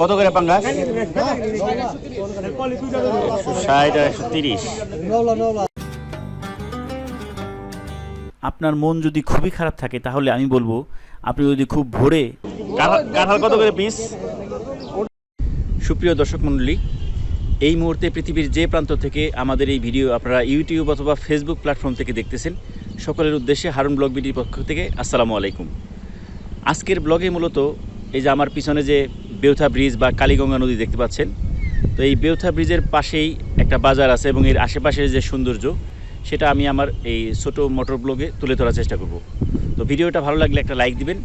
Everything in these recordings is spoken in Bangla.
কত করে পাঙ্গাস ষাট আর একশো তিরিশ। আপনার মন যদি খুবই খারাপ থাকে তাহলে আমি বলব আপনি যদি খুব ভোরে কাঁঠাল কত করে পিস সুপ্রিয় দর্শক মণ্ডলী এই মুহূর্তে পৃথিবীর যে প্রান্ত থেকে আমাদের এই ভিডিও আপনারা ইউটিউব অথবা ফেসবুক প্ল্যাটফর্ম থেকে দেখতেছেন সকলের উদ্দেশ্যে হারুন ব্লগ বিডির পক্ষ থেকে আসসালামু আলাইকুম। আজকের ব্লগে মূলত এই যে আমার পিছনে যে বেউথা ব্রিজ বা কালীগঙ্গা নদী দেখতে পাচ্ছেন, তো এই বেউথা ব্রিজের পাশেই একটা বাজার আছে এবং এর আশেপাশের যে সৌন্দর্য, সেটা আমি আমার এই ছোটো মোটর ব্লগে তুলে ধরার চেষ্টা করব। তো ভিডিওটা ভালো লাগলে একটা লাইক দিবেন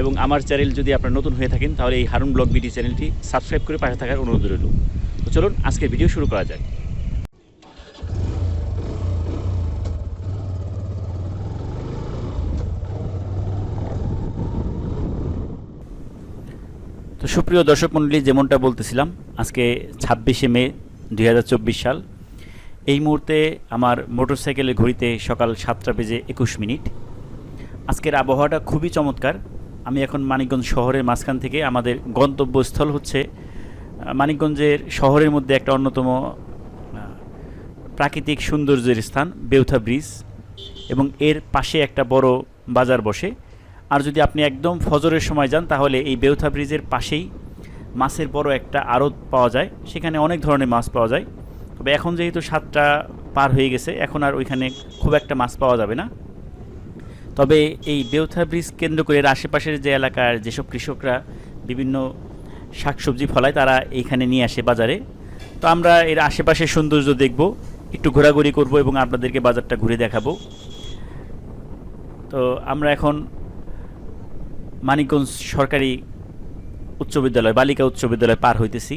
এবং আমার চ্যানেল যদি আপনার নতুন হয়ে থাকেন, তাহলে এই হারুন ব্লগ বিডি চ্যানেলটি সাবস্ক্রাইব করে পাশে থাকার অনুরোধ রইল। তো চলুন, আজকের ভিডিও শুরু করা যাক। তো সুপ্রিয় দর্শক মণ্ডলী, যেমনটা বলতেছিলাম, আজকে ছাব্বিশে মে দু হাজার চব্বিশ সাল। এই মুহূর্তে আমার মোটরসাইকেলের ঘড়িতে সকাল সাতটা বেজে একুশ মিনিট। আজকের আবহাওয়াটা খুবই চমৎকার। আমি এখন মানিকগঞ্জ শহরের মাঝখান থেকে আমাদের গন্তব্যস্থল হচ্ছে মানিকগঞ্জের শহরের মধ্যে একটা অন্যতম প্রাকৃতিক সৌন্দর্যের স্থান, বেউথা ব্রিজ। এবং এর পাশে একটা বড় বাজার বসে। আর যদি আপনি একদম ফজরের সময় যান, তাহলে এই বেউথা ব্রিজের পাশেই মাছের বড় একটা আড়ত পাওয়া যায়। সেখানে অনেক ধরনের মাছ পাওয়া যায়। তবে এখন যেহেতু সাতটা পার হয়ে গেছে, এখন আর ওইখানে খুব একটা মাছ পাওয়া যাবে না। তবে এই বেউথা ব্রিজ কেন্দ্র করে আশেপাশের যে এলাকার যেসব কৃষকরা বিভিন্ন শাকসবজি ফলায়, তারা এইখানে নিয়ে আসে বাজারে। তো আমরা এর আশেপাশের সৌন্দর্য দেখব, একটু ঘোরাঘুরি করব এবং আপনাদেরকে বাজারটা ঘুরে দেখাবো। তো আমরা এখন মানিকগঞ্জ সরকারি উচ্চ বিদ্যালয়, বালিকা উচ্চ বিদ্যালয় পার হইতেছি।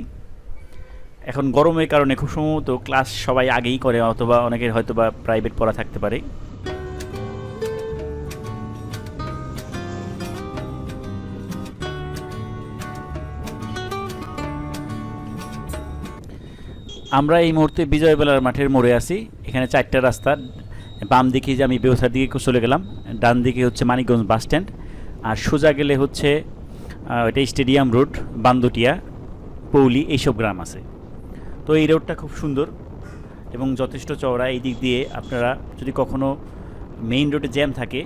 এখন গরমের কারণে খুব সম্ভবত ক্লাস সবাই আগেই করে, অথবা অনেকের হয়তো বা প্রাইভেট পড়া থাকতে পারে। আমরা এই মুহূর্তে বিজয়বেলার মাঠের মোড়ে আছি। এখানে চারটা রাস্তা বাম দিকে যে আমি বেউসার দিকে চলে গেলাম ডান দিকে হচ্ছে মানিকগঞ্জ বাস স্ট্যান্ড আর সোজা গেলে হচ্ছে এটা স্টেডিয়াম রোড, বান্দুটিয়া, পৌলি, এইসব গ্রাম আছে। তো এই রোডটা খুব সুন্দর এবং যথেষ্ট চওড়া। এই দিক দিয়ে আপনারা যদি কখনও মেইন রোডে জ্যাম থাকে,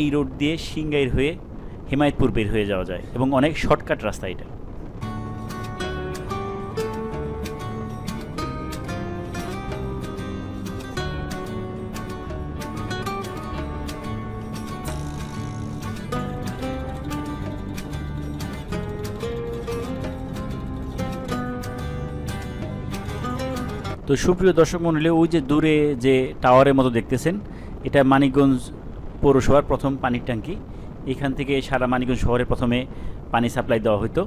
এই রোড দিয়ে সিঙ্গাইর হয়ে হিমায়তপুর বের হয়ে যাওয়া যায় এবং অনেক শর্টকাট রাস্তা এটা। তো সুপ্রিয় দর্শক মণ্ডলী ওই যে দূরে যে টাওয়ারের মতো দেখতেছেন, এটা মানিকগঞ্জ পৌরসভার প্রথম পানির ট্যাঙ্কি। এখান থেকে সারা মানিকগঞ্জ শহরে প্রথমে পানি সাপ্লাই দেওয়া হতো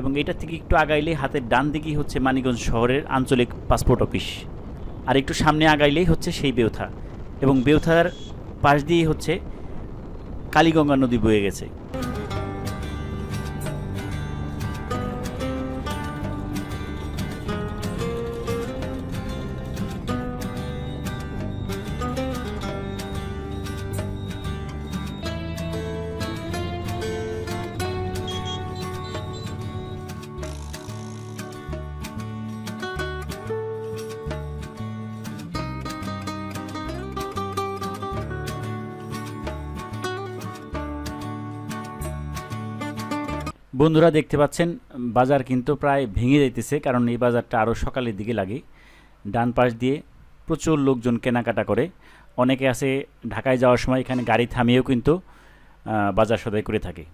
এবং এটা থেকে একটু আগাইলেই হাতের ডান দিকেই হচ্ছে মানিকগঞ্জ শহরের আঞ্চলিক পাসপোর্ট অফিস। আর একটু সামনে আগাইলেই হচ্ছে সেই বেউথা। এবং বেউথার পাশ দিয়েই হচ্ছে কালীগঙ্গা নদী বয়ে গেছে। বন্ধুরা দেখতে পাচ্ছেন, বাজার কিন্তু প্রায় ভেঙে যাইতেছে, কারণ এই বাজারটা আরও সকালের দিকে লাগে। ডান পাশ দিয়ে প্রচুর লোকজন কেনাকাটা করে। অনেকে আছে ঢাকায় যাওয়ার সময় এখানে গাড়ি থামিয়েও কিন্তু বাজার সদাই করে থাকে।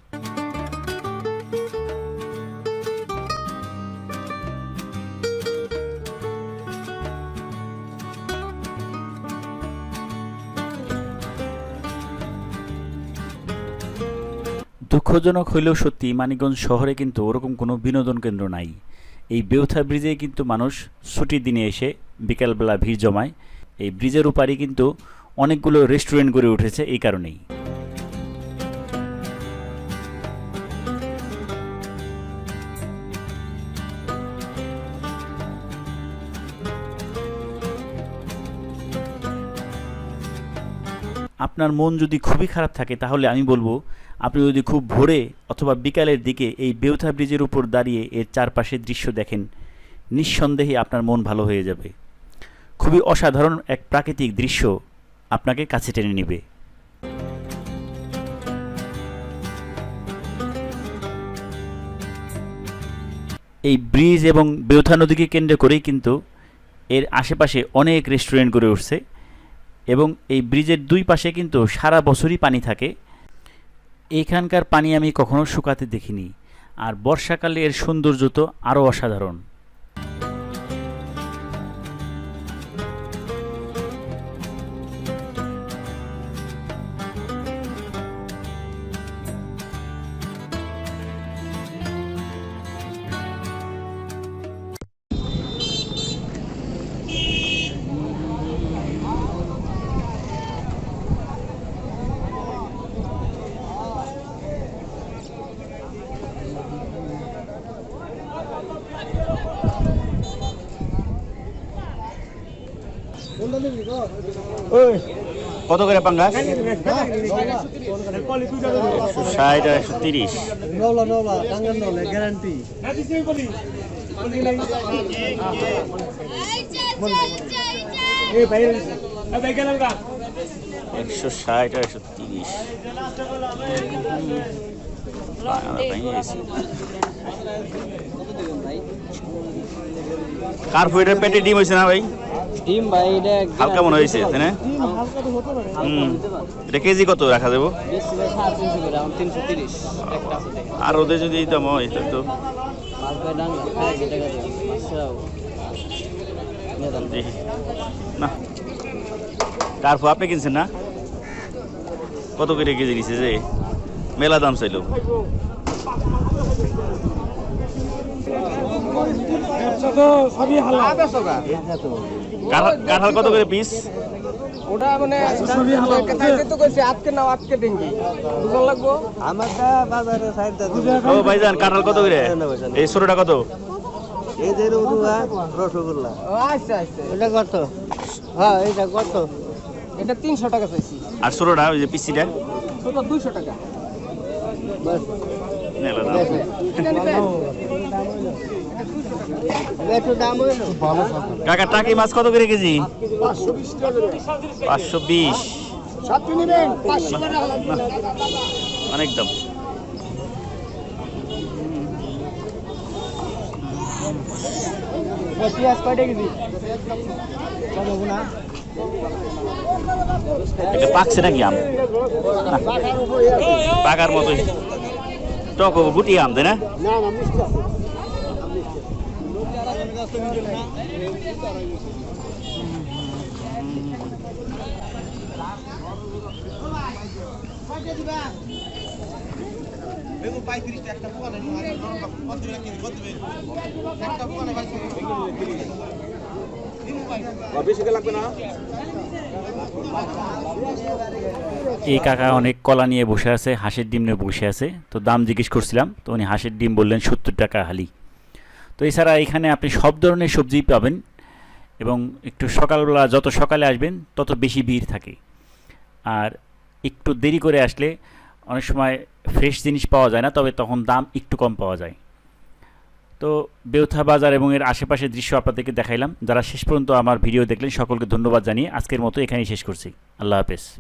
দুঃখজনক হইলেও সত্যি মানিকগঞ্জ শহরে কিন্তু ওরকম কোনো বিনোদন কেন্দ্র নাই। এই বেউথা ব্রিজে কিন্তু মানুষ ছুটির দিনে এসে বিকালবেলা ভিড় জমায়। এই ব্রিজের উপারই কিন্তু অনেকগুলো রেস্টুরেন্ট গড়ে উঠেছে এই কারণেই। আপনার মন যদি খুবই খারাপ থাকে, তাহলে আমি বলব, আপনি যদি খুব ভোরে অথবা বিকালের দিকে এই বেউথা ব্রিজের উপর দাঁড়িয়ে এর চারপাশের দৃশ্য দেখেন, নিঃসন্দেহে আপনার মন ভালো হয়ে যাবে। খুবই অসাধারণ এক প্রাকৃতিক দৃশ্য আপনাকে কাছে টেনে নেবে। এই ব্রিজ এবং বেউথা নদীকে কেন্দ্র করেই কিন্তু এর আশেপাশে অনেক রেস্টুরেন্ট গড়ে উঠছে। এবং এই ব্রিজের দুই পাশে কিন্তু সারা বছরই পানি থাকে। এখানকার পানি আমি কখনো শুকাতে দেখিনি। আর বর্ষাকালে এর সৌন্দর্য তো আরও অসাধারণ। কত করে পাঙ্গাস ষাট আর একশো তিরিশ। গ্যারান্টি একশো ষাট আর একশো তিরিশ। কার ফুয়েটের পেটে ডিম হয়েছে না ভাই? ডিম ভাই এটা হালকা মনে হয়েছে তাই না? এটা কেজি কত রাখা যাব? আর ওদের যদি দিতাম হয় তাহলে তো না। কার আপনি কিনছেন না? কত করে কেজি নিছে যে? মেলা দাম চাইলো। কাঁঠাল- কাঁঠাল কত করে পিস ওটা মানে আজকে নাও আজকে ডিঙ্গি দুজন লাগবো? আমারটা বাজারে সাইড ও ভাইজান কাঁঠাল কত করে? এই ষোলোটা কত? রসগোল্লা আচ্ছা আচ্ছা। এটা কত? হ্যাঁ এটা কত? এটা তিনশো টাকা চাইছি। আর ষোলোটা ওই যে পিসিটা? দুইশো টাকা। কাকা টাকি মাছ কত করে কেজি? পাঁচশো বিশ। অনেক দাম। পেঁয়াজ কয়টা কেজি? এটা পাকছে নাকি আম? পাকার মতোই। টক গুটি আম তাই না? এই কাকা অনেক কলা নিয়ে বসে আছে, হাঁসের ডিম নিয়ে বসে আছে। তো দাম জিজ্ঞেস করছিলাম, তো উনি হাঁসের ডিম বললেন সত্তর টাকা হালি। তো এছাড়া এখানে আপনি সব ধরনের সবজি পাবেন এবং একটু সকালবেলা যত সকালে আসবেন, তত বেশি ভিড় থাকে। আর একটু দেরি করে আসলে অনেক সময় ফ্রেশ জিনিস পাওয়া যায় না, তবে তখন দাম একটু কম পাওয়া যায়। তো বেউথা বাজার এবং এর আশেপাশের দৃশ্য আপনাদেরকে দেখাইলাম। যারা শেষ পর্যন্ত আমার ভিডিও দেখলেন, সকলকে ধন্যবাদ জানিয়ে আজকের মতো এখানেই শেষ করছি। আল্লাহ হাফেজ।